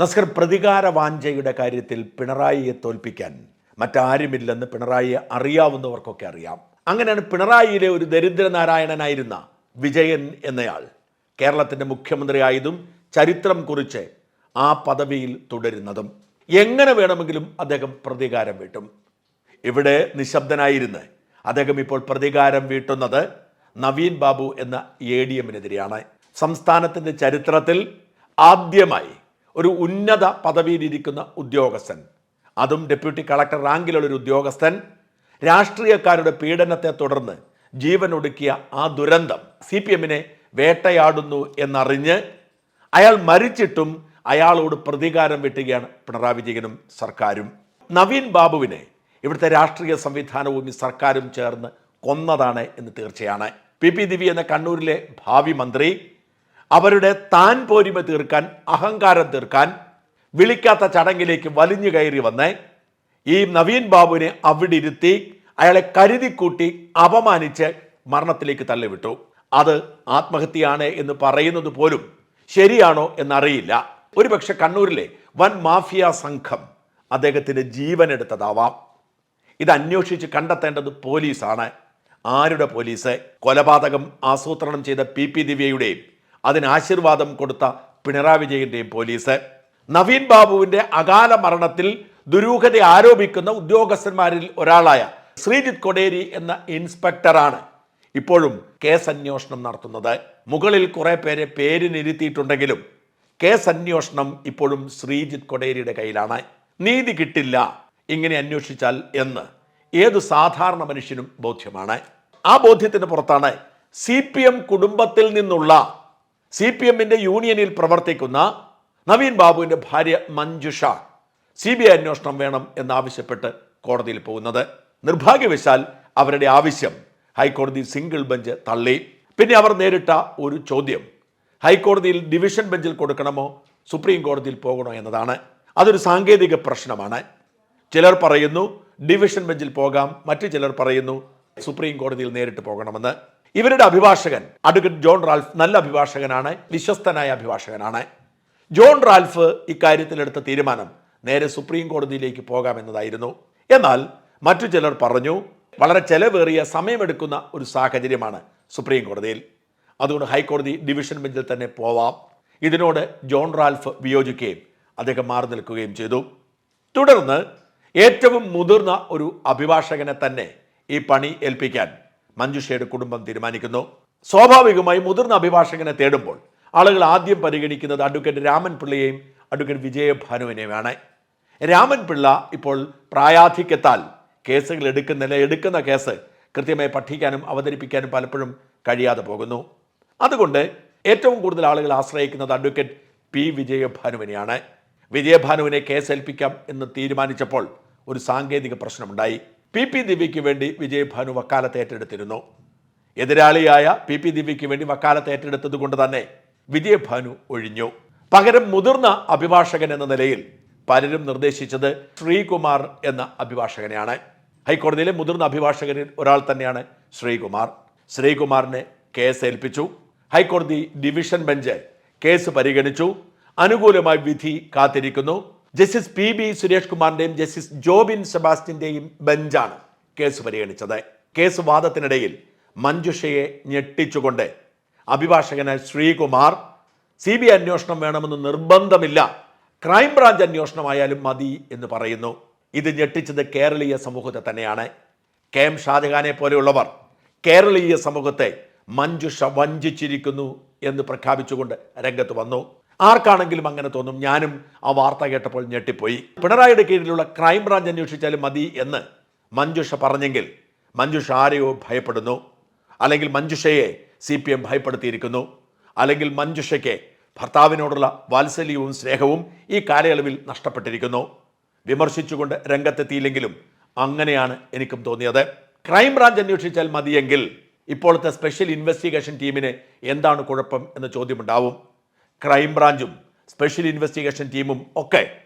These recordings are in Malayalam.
നസ്കർ പ്രതികാര വാഞ്ചയുടെ കാര്യത്തിൽ പിണറായിയെ തോൽപ്പിക്കാൻ മറ്റാരുമില്ലെന്ന് പിണറായിയെ അറിയാവുന്നവർക്കൊക്കെ അറിയാം. അങ്ങനെയാണ് പിണറായിയിലെ ഒരു ദരിദ്രനാരായണനായിരുന്ന വിജയൻ എന്നയാൾ കേരളത്തിന്റെ മുഖ്യമന്ത്രിയായതും ചരിത്രം കുറിച്ച് ആ പദവിയിൽ തുടരുന്നതും. എങ്ങനെ വേണമെങ്കിലും അദ്ദേഹം പ്രതികാരം വീട്ടും. ഇവിടെ നിശബ്ദനായിരുന്ന് അദ്ദേഹം ഇപ്പോൾ പ്രതികാരം വീട്ടുന്നത് നവീൻ ബാബു എന്ന എ ഡി എമ്മിനെതിരെയാണ് സംസ്ഥാനത്തിന്റെ ചരിത്രത്തിൽ ആദ്യമായി ഒരു ഉന്നത പദവിയിലിരിക്കുന്ന ഉദ്യോഗസ്ഥൻ. അതും ഡെപ്യൂട്ടി കളക്ടർ റാങ്കിലുള്ള ഒരു ഉദ്യോഗസ്ഥൻ. രാഷ്ട്രീയക്കാരുടെ പീഡനത്തെ തുടർന്ന് ജീവൻ ഒടുക്കിയ ആ ദുരന്തം സി പി എമ്മിനെ വേട്ടയാടുന്നു എന്നറിഞ്ഞ് അയാൾ മരിച്ചിട്ടും അയാളോട് പ്രതികാരം വെട്ടുകയാണ് പിണറായി വിജയനും സർക്കാരും. നവീൻ ബാബുവിനെ ഇവിടുത്തെ രാഷ്ട്രീയ സംവിധാനവും ഈ സർക്കാരും ചേർന്ന് കൊന്നതാണ് എന്ന് തീർച്ചയാണ്. പി പി ദിവി എന്ന കണ്ണൂരിലെ ഭാവി മന്ത്രി. അവരുടെ താൻ പോരിമ തീർക്കാൻ അഹങ്കാരം തീർക്കാൻ വിളിക്കാത്ത ചടങ്ങിലേക്ക് വലിഞ്ഞു കയറി വന്ന്. ഈ നവീൻ ബാബുവിനെ അവിടെ ഇരുത്തി അയാളെ കരുതിക്കൂട്ടി അപമാനിച്ച് മരണത്തിലേക്ക് തള്ളിവിട്ടു. അത് ആത്മഹത്യയാണ് എന്ന് പറയുന്നത് പോലും ശരിയാണോ എന്നറിയില്ല. ഒരുപക്ഷെ കണ്ണൂരിലെ വൻ മാഫിയ സംഘം അദ്ദേഹത്തിന്റെ ജീവൻ എടുത്തതാവാം. ഇത് അന്വേഷിച്ച് കണ്ടെത്തേണ്ടത് പോലീസാണ്. ആരുടെ പോലീസ്? കൊലപാതകം ആസൂത്രണം ചെയ്ത പി പി ദിവ്യയുടെയും അതിന് ആശീർവാദം കൊടുത്ത പിണറായി വിജയന്റെയും പോലീസ്. നവീൻ ബാബുവിന്റെ അകാല മരണത്തിൽ ദുരൂഹത ആരോപിക്കുന്ന ഉദ്യോഗസ്ഥന്മാരിൽ ഒരാളായ ശ്രീജിത് കൊടേരി എന്ന ഇൻസ്പെക്ടറാണ് ഇപ്പോഴും കേസ് അന്വേഷണം നടത്തുന്നത്. മുകളിൽ കുറേ പേരെ പേരിനിരുത്തിയിട്ടുണ്ടെങ്കിലും കേസ് അന്വേഷണം ഇപ്പോഴും ശ്രീജിത് കൊടേരിയുടെ കയ്യിലാണ്. നീതി കിട്ടില്ല ഇങ്ങനെ അന്വേഷിച്ചാൽ എന്ന് ഏത് സാധാരണ മനുഷ്യനും ബോധ്യമാണ്. ആ ബോധ്യത്തിന് പുറത്താണ് സി പി എം കുടുംബത്തിൽ നിന്നുള്ള സി പി എമ്മിന്റെ യൂണിയനിൽ പ്രവർത്തിക്കുന്ന നവീൻ ബാബുവിന്റെ ഭാര്യ മഞ്ജുഷ സി ബി ഐ അന്വേഷണം വേണം എന്നാവശ്യപ്പെട്ട് കോടതിയിൽ പോകുന്നത്. നിർഭാഗ്യവശാൽ അവരുടെ ആവശ്യം ഹൈക്കോടതി സിംഗിൾ ബെഞ്ച് തള്ളി. പിന്നെ അവർ നേരിട്ട ഒരു ചോദ്യം ഹൈക്കോടതിയിൽ ഡിവിഷൻ ബെഞ്ചിൽ കൊടുക്കണമോ സുപ്രീം കോടതിയിൽ പോകണോ എന്നതാണ്. അതൊരു സാങ്കേതിക പ്രശ്നമാണ്. ചിലർ പറയുന്നു ഡിവിഷൻ ബെഞ്ചിൽ പോകാം മറ്റു ചിലർ പറയുന്നു സുപ്രീം കോടതിയിൽ നേരിട്ട് പോകണമെന്ന്. ഇവരുടെ അഭിഭാഷകൻ അഡ്വക്കേറ്റ് ജോൺ റാൽഫ് നല്ല അഭിഭാഷകനാണ് വിശ്വസ്തനായ അഭിഭാഷകനാണ്. ജോൺ റാൽഫ് ഇക്കാര്യത്തിലെടുത്ത തീരുമാനം നേരെ സുപ്രീം കോടതിയിലേക്ക് പോകാമെന്നതായിരുന്നു. എന്നാൽ മറ്റു ചിലർ പറഞ്ഞു വളരെ ചെലവേറിയ സമയമെടുക്കുന്ന ഒരു സാഹചര്യമാണ് സുപ്രീം കോടതിയിൽ. അതുകൊണ്ട് ഹൈക്കോടതി ഡിവിഷൻ ബെഞ്ചിൽ തന്നെ പോവാം. ഇതിനോട് ജോൺ റാൽഫ് വിയോജിക്കുകയും അദ്ദേഹം മാറി നിൽക്കുകയും ചെയ്തു. തുടർന്ന് ഏറ്റവും മുതിർന്ന ഒരു അഭിഭാഷകനെ തന്നെ ഈ പണി ഏൽപ്പിക്കാൻ മഞ്ജുഷയുടെ കുടുംബം തീരുമാനിക്കുന്നു. സ്വാഭാവികമായി മുതിർന്ന അഭിഭാഷകനെ തേടുമ്പോൾ ആളുകൾ ആദ്യം പരിഗണിക്കുന്നത് അഡ്വക്കേറ്റ് രാമൻ പിള്ളയെയും അഡ്വക്കേറ്റ് വിജയഭാനുവിനെയുമാണ്. രാമൻ പിള്ള ഇപ്പോൾ പ്രായാധിക്യത്താൽ കേസുകൾ എടുക്കുന്നില്ല എടുക്കുന്ന കേസ് കൃത്യമായി പഠിക്കാനും അവതരിപ്പിക്കാനും പലപ്പോഴും കഴിയാതെ പോകുന്നു. അതുകൊണ്ട് ഏറ്റവും കൂടുതൽ ആളുകൾ ആശ്രയിക്കുന്നത് അഡ്വക്കേറ്റ് പി വിജയഭാനുവിനെയാണ്. വിജയഭാനുവിനെ കേസ് ഏൽപ്പിക്കാം എന്ന് തീരുമാനിച്ചപ്പോൾ ഒരു സാങ്കേതിക പ്രശ്നമുണ്ടായി. പി പി ദിവ്യയ്ക്ക് വേണ്ടി വിജയ് ഭാനു വക്കാലത്ത് ഏറ്റെടുത്തിരുന്നു. എതിരാളിയായ പി പി ദിവ്യയ്ക്ക് വേണ്ടി വക്കാലത്ത് ഏറ്റെടുത്തത് കൊണ്ട് തന്നെ വിജയ് ഭാനു ഒഴിഞ്ഞു. പകരം മുതിർന്ന അഭിഭാഷകൻ എന്ന നിലയിൽ പലരും നിർദ്ദേശിച്ചത് ശ്രീകുമാർ എന്ന അഭിഭാഷകനെയാണ്. ഹൈക്കോടതിയിലെ മുതിർന്ന അഭിഭാഷകരിൽ ഒരാൾ തന്നെയാണ് ശ്രീകുമാർ. ശ്രീകുമാറിനെ കേസ് ഏൽപ്പിച്ചു. ഹൈക്കോടതി ഡിവിഷൻ ബെഞ്ച് കേസ് പരിഗണിച്ചു. അനുകൂലമായി വിധി കാത്തിരിക്കുന്നു. ജസ്റ്റിസ് പി ബി സുരേഷ് കുമാറിന്റെയും ജസ്റ്റിസ് ജോബിൻ സെബാസ്റ്റിന്റെയും ബെഞ്ചാണ് കേസ് പരിഗണിച്ചത്. കേസ് വാദത്തിനിടയിൽ മഞ്ജുഷയെ ഞെട്ടിച്ചുകൊണ്ട് അഭിഭാഷകനായ ശ്രീകുമാർ സി ബി അന്വേഷണം വേണമെന്ന് നിർബന്ധമില്ല ക്രൈംബ്രാഞ്ച് അന്വേഷണമായാലും മതി എന്ന് പറയുന്നു. ഇത് ഞെട്ടിച്ചത് കേരളീയ സമൂഹത്തെ തന്നെയാണ്. കെ എം ഷാജഹാനെ പോലെയുള്ളവർ കേരളീയ സമൂഹത്തെ മഞ്ജുഷ വഞ്ചിച്ചിരിക്കുന്നു എന്ന് പ്രഖ്യാപിച്ചുകൊണ്ട് രംഗത്ത് വന്നു. ആർക്കാണെങ്കിലും അങ്ങനെ തോന്നും. ഞാനും ആ വാർത്ത കേട്ടപ്പോൾ ഞെട്ടിപ്പോയി. പിണറായിയുടെ കീഴിലുള്ള ക്രൈംബ്രാഞ്ച് അന്വേഷിച്ചാലും മതി എന്ന് മഞ്ജുഷ പറഞ്ഞെങ്കിൽ മഞ്ജുഷ ആരെയോ ഭയപ്പെടുന്നു. അല്ലെങ്കിൽ മഞ്ജുഷയെ സി പി എം ഭയപ്പെടുത്തിയിരിക്കുന്നു. അല്ലെങ്കിൽ മഞ്ജുഷയ്ക്ക് ഭർത്താവിനോടുള്ള വാത്സല്യവും സ്നേഹവും ഈ കാലയളവിൽ നഷ്ടപ്പെട്ടിരിക്കുന്നു. വിമർശിച്ചുകൊണ്ട് രംഗത്തെത്തിയില്ലെങ്കിലും അങ്ങനെയാണ് എനിക്കും തോന്നിയത്. ക്രൈംബ്രാഞ്ച് അന്വേഷിച്ചാൽ മതിയെങ്കിൽ ഇപ്പോഴത്തെ സ്പെഷ്യൽ ഇൻവെസ്റ്റിഗേഷൻ ടീമിന് എന്താണ് കുഴപ്പം എന്ന ചോദ്യമുണ്ടാവും. ക്രൈംബ്രാഞ്ചും സ്പെഷ്യൽ ഇൻവെസ്റ്റിഗേഷൻ ടീമും ഒക്കെ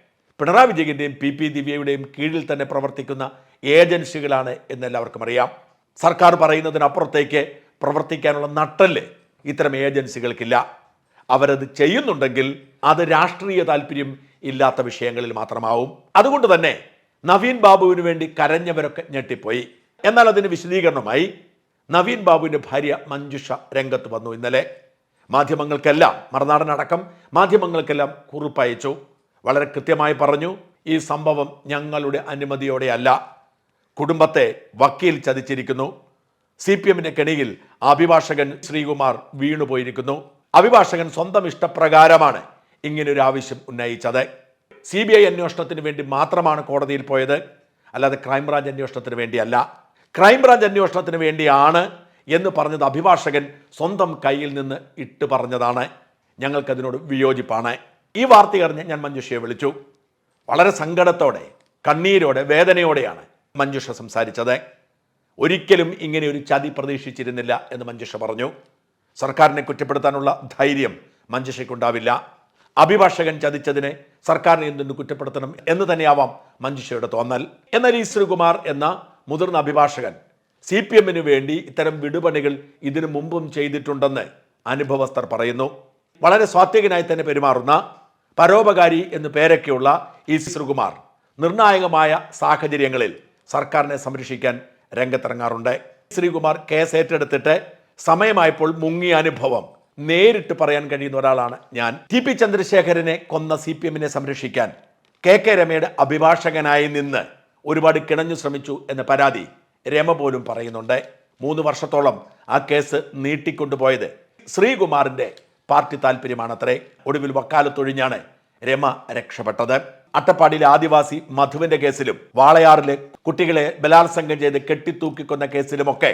പിണറായി വിജയന്റെയും പി പി ദിവ്യയുടെയും കീഴിൽ തന്നെ പ്രവർത്തിക്കുന്ന ഏജൻസികളാണ് എന്നെല്ലാവർക്കും അറിയാം. സർക്കാർ പറയുന്നതിനപ്പുറത്തേക്ക് പ്രവർത്തിക്കാനുള്ള നട്ടൽ ഇത്തരം ഏജൻസികൾക്കില്ല. അവരത് ചെയ്യുന്നുണ്ടെങ്കിൽ അത് രാഷ്ട്രീയ താല്പര്യം ഇല്ലാത്ത വിഷയങ്ങളിൽ മാത്രമാവും. അതുകൊണ്ട് തന്നെ നവീൻ ബാബുവിന് വേണ്ടി കരഞ്ഞവരൊക്കെ ഞെട്ടിപ്പോയി. എന്നാൽ അതിന് വിശദീകരണമായി നവീൻ ബാബുവിന്റെ ഭാര്യ മഞ്ജുഷ രംഗത്ത് വന്നു ഇന്നലെ. മാധ്യമങ്ങൾക്കെല്ലാം മറുനാടനടക്കം മാധ്യമങ്ങൾക്കെല്ലാം കുറിപ്പയച്ചു. വളരെ കൃത്യമായി പറഞ്ഞു ഈ സംഭവം ഞങ്ങളുടെ അനുമതിയോടെയല്ല. കുടുംബത്തെ വക്കീൽ ചതിച്ചിരിക്കുന്നു. സി പി എമ്മിന്റെ കെണിയിൽ അഭിഭാഷകൻ ശ്രീകുമാർ വീണുപോയിരിക്കുന്നു. അഭിഭാഷകൻ സ്വന്തം ഇഷ്ടപ്രകാരമാണ് ഇങ്ങനൊരു ആവശ്യം ഉന്നയിച്ചത്. സി ബി ഐ അന്വേഷണത്തിന് വേണ്ടി മാത്രമാണ് കോടതിയിൽ പോയത്. അല്ലാതെ ക്രൈംബ്രാഞ്ച് അന്വേഷണത്തിന് വേണ്ടിയല്ല. ക്രൈംബ്രാഞ്ച് അന്വേഷണത്തിന് വേണ്ടിയാണ് എന്ന് പറഞ്ഞത് അഭിഭാഷകൻ സ്വന്തം കയ്യിൽ നിന്ന് ഇട്ട് പറഞ്ഞതാണ്. ഞങ്ങൾക്കതിനോട് വിയോജിപ്പാണ്. ഈ വാർത്ത അറിഞ്ഞ് ഞാൻ മഞ്ജുഷയെ വിളിച്ചു. വളരെ സങ്കടത്തോടെ കണ്ണീരോടെ വേദനയോടെയാണ് മഞ്ജുഷ സംസാരിച്ചത്. ഒരിക്കലും ഇങ്ങനെ ഒരു ചതി പ്രതീക്ഷിച്ചിരുന്നില്ല എന്ന് മഞ്ജുഷ പറഞ്ഞു. സർക്കാരിനെ കുറ്റപ്പെടുത്താനുള്ള ധൈര്യം മഞ്ജുഷയ്ക്കുണ്ടാവില്ല. അഭിഭാഷകൻ ചതിച്ചതിനെ സർക്കാരിനെ എന്തുകൊണ്ട് കുറ്റപ്പെടുത്തണം എന്ന് തന്നെയാവാം മഞ്ജുഷയുടെ തോന്നൽ. എന്നാൽ ഈ ശ്രീകുമാർ എന്ന മുതിർന്ന അഭിഭാഷകൻ സി പി എമ്മിന് വേണ്ടി ഇത്തരം വിടുപണികൾ ഇതിനു മുമ്പും ചെയ്തിട്ടുണ്ടെന്ന് അനുഭവസ്ഥർ പറയുന്നു. വളരെ സ്വാത്വികനായി തന്നെ പെരുമാറുന്ന പരോപകാരി എന്ന് പേരൊക്കെയുള്ള ഈ ശ്രീകുമാർ നിർണായകമായ സാഹചര്യങ്ങളിൽ സർക്കാരിനെ സംരക്ഷിക്കാൻ രംഗത്തിറങ്ങാറുണ്ട്. ശ്രീകുമാർ കേസ് ഏറ്റെടുത്തിട്ട് സമയമായപ്പോൾ മുങ്ങിയ അനുഭവം നേരിട്ട് പറയാൻ കഴിയുന്ന ഒരാളാണ് ഞാൻ. ടി പി ചന്ദ്രശേഖരനെ കൊന്ന സി പി എമ്മിനെ സംരക്ഷിക്കാൻ കെ കെ രമയുടെ അഭിഭാഷകനായി നിന്ന് ഒരുപാട് കിണഞ്ഞു ശ്രമിച്ചു എന്ന പരാതി രമ പോലും പറയുന്നുണ്ട്. മൂന്ന് വർഷത്തോളം ആ കേസ് നീട്ടിക്കൊണ്ടുപോയത് ശ്രീകുമാറിന്റെ പാർട്ടി താല്പര്യമാണത്രേ. ഒടുവിൽ വക്കാലത്തൊഴിഞ്ഞാണ് രമ രക്ഷപ്പെട്ടത്. അട്ടപ്പാടിയിലെ ആദിവാസി മധുവിന്റെ കേസിലും വാളയാറിലെ കുട്ടികളെ ബലാത്സംഗം ചെയ്ത് കെട്ടിത്തൂക്കിക്കൊന്ന കേസിലുമൊക്കെ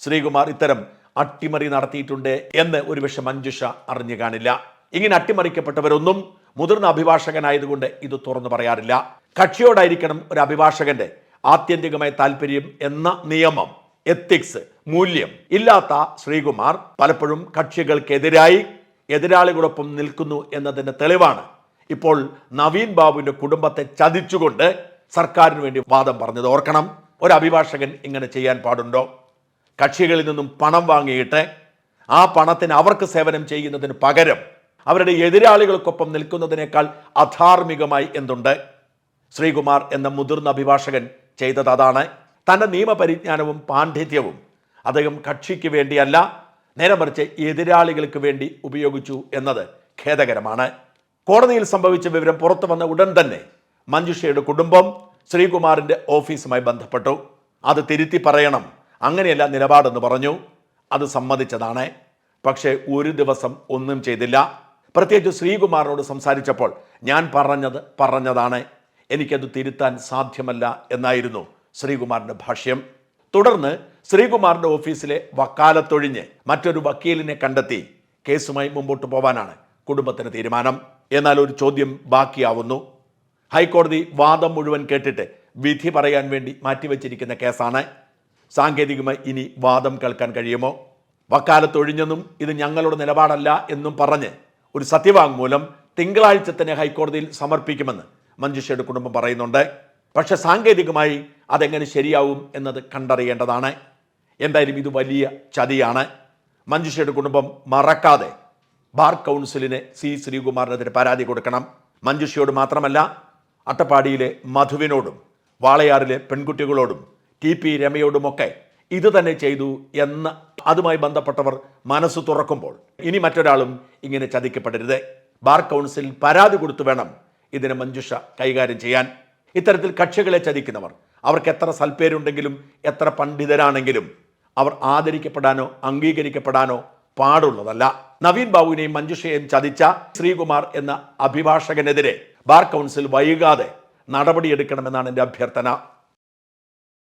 ശ്രീകുമാർ ഇത്തരം അട്ടിമറി നടത്തിയിട്ടുണ്ട് എന്ന് ഒരുപക്ഷെ മഞ്ജുഷ അറിഞ്ഞു കാണില്ല. ഇങ്ങനെ അട്ടിമറിക്കപ്പെട്ടവരൊന്നും മുതിർന്ന അഭിഭാഷകനായതുകൊണ്ട് ഇത് തുറന്നു പറയാറില്ല. കക്ഷിയോടായിരിക്കണം ഒരു അഭിഭാഷകന്റെ ആത്യന്തികമായ താല്പര്യം എന്ന നിയമം എത്തിക്സ് മൂല്യം ഇല്ലാത്ത ശ്രീകുമാർ പലപ്പോഴും കക്ഷികൾക്കെതിരായി എതിരാളികളൊപ്പം നിൽക്കുന്നു എന്നതിന്റെ തെളിവാണ്. ഇപ്പോൾ നവീൻ ബാബുവിന്റെ കുടുംബത്തെ ചതിച്ചുകൊണ്ട് സർക്കാരിന് വേണ്ടി വാദം പറഞ്ഞത് ഓർക്കണം. ഒരു അഭിഭാഷകൻ ഇങ്ങനെ ചെയ്യാൻ പാടുണ്ടോ? കക്ഷികളിൽ നിന്നും പണം വാങ്ങിയിട്ട് ആ പണത്തിന് അവർക്ക് സേവനം ചെയ്യുന്നതിന് പകരം അവരുടെ എതിരാളികൾക്കൊപ്പം നിൽക്കുന്നതിനേക്കാൾ അധാർമികമായി എന്തുണ്ട്? ശ്രീകുമാർ എന്ന മുതിർന്ന അഭിഭാഷകൻ ചെയ്തത് അതാണ്. തന്റെ നിയമപരിജ്ഞാനവും പാണ്ഡിത്യവും അദ്ദേഹം കക്ഷിക്ക് വേണ്ടിയല്ല നേരെ മറിച്ച് എതിരാളികൾക്ക് വേണ്ടി ഉപയോഗിച്ചു എന്നത് ഖേദകരമാണ്. കോടതിയിൽ സംഭവിച്ച വിവരം പുറത്തു വന്ന ഉടൻ തന്നെ മഞ്ജുഷയുടെ കുടുംബം ശ്രീകുമാറിന്റെ ഓഫീസുമായി ബന്ധപ്പെട്ടു. അത് തിരുത്തി പറയണം. അങ്ങനെയല്ല നിലപാടെന്ന് പറഞ്ഞു. അത് സമ്മതിച്ചതാണ്. പക്ഷേ ഒരു ദിവസം ഒന്നും ചെയ്തില്ല. പ്രത്യേകിച്ച് ശ്രീകുമാറിനോട് സംസാരിച്ചപ്പോൾ ഞാൻ പറഞ്ഞത് പറഞ്ഞതാണ്. എനിക്കത് തിരുത്താൻ സാധ്യമല്ല എന്നായിരുന്നു ശ്രീകുമാറിന്റെ ഭാഷ്യം. തുടർന്ന് ശ്രീകുമാറിന്റെ ഓഫീസിലെ വക്കാലത്തൊഴിഞ്ഞ് മറ്റൊരു വക്കീലിനെ കണ്ടെത്തി കേസുമായി മുമ്പോട്ട് പോവാനാണ് കുടുംബത്തിന് തീരുമാനം. എന്നാൽ ഒരു ചോദ്യം ബാക്കിയാവുന്നു. ഹൈക്കോടതി വാദം മുഴുവൻ കേട്ടിട്ട് വിധി പറയാൻ വേണ്ടി മാറ്റിവെച്ചിരിക്കുന്ന കേസാണ്. സാങ്കേതികമായി ഇനി വാദം കേൾക്കാൻ കഴിയുമോ? വക്കാലത്തൊഴിഞ്ഞെന്നും ഇത് ഞങ്ങളുടെ നിലപാടല്ല എന്നും പറഞ്ഞ് ഒരു സത്യവാങ്മൂലം തിങ്കളാഴ്ച തന്നെ ഹൈക്കോടതിയിൽ സമർപ്പിക്കുമെന്ന് മഞ്ജുഷയുടെ കുടുംബം പറയുന്നുണ്ട്. പക്ഷെ സാങ്കേതികമായി അതെങ്ങനെ ശരിയാവും എന്നത് കണ്ടറിയേണ്ടതാണ്. എന്തായാലും ഇത് വലിയ ചതിയാണ്. മഞ്ജുഷയുടെ കുടുംബം മറക്കാതെ ബാർ കൗൺസിലിന് സി ശ്രീകുമാറിനെതിരെ പരാതി കൊടുക്കണം. മഞ്ജുഷയോട് മാത്രമല്ല അട്ടപ്പാടിയിലെ മധുവിനോടും വാളയാറിലെ പെൺകുട്ടികളോടും ടി പി രമയോടുമൊക്കെ ഇത് തന്നെ ചെയ്തു എന്ന് അതുമായി ബന്ധപ്പെട്ടവർ മനസ്സ് തുറക്കുമ്പോൾ ഇനി മറ്റൊരാളും ഇങ്ങനെ ചതിക്കപ്പെടരുത്. ബാർ കൗൺസിൽ പരാതി കൊടുത്തു വേണം ഇതിനെ മഞ്ജുഷ കൈകാര്യം ചെയ്യാൻ. ഇത്തരത്തിൽ കക്ഷികളെ ചതിക്കുന്നവർ. അവർക്ക് എത്ര സൽപ്പേരുണ്ടെങ്കിലും എത്ര പണ്ഡിതരാണെങ്കിലും അവർ ആദരിക്കപ്പെടാനോ അംഗീകരിക്കപ്പെടാനോ പാടുള്ളതല്ല. നവീൻ ബാബുവിനെയും മഞ്ജുഷയെയും ചതിച്ച ശ്രീകുമാർ എന്ന അഭിഭാഷകനെതിരെ ബാർ കൗൺസിൽ വൈകാതെ നടപടിയെടുക്കണമെന്നാണ് എന്റെ അഭ്യർത്ഥന.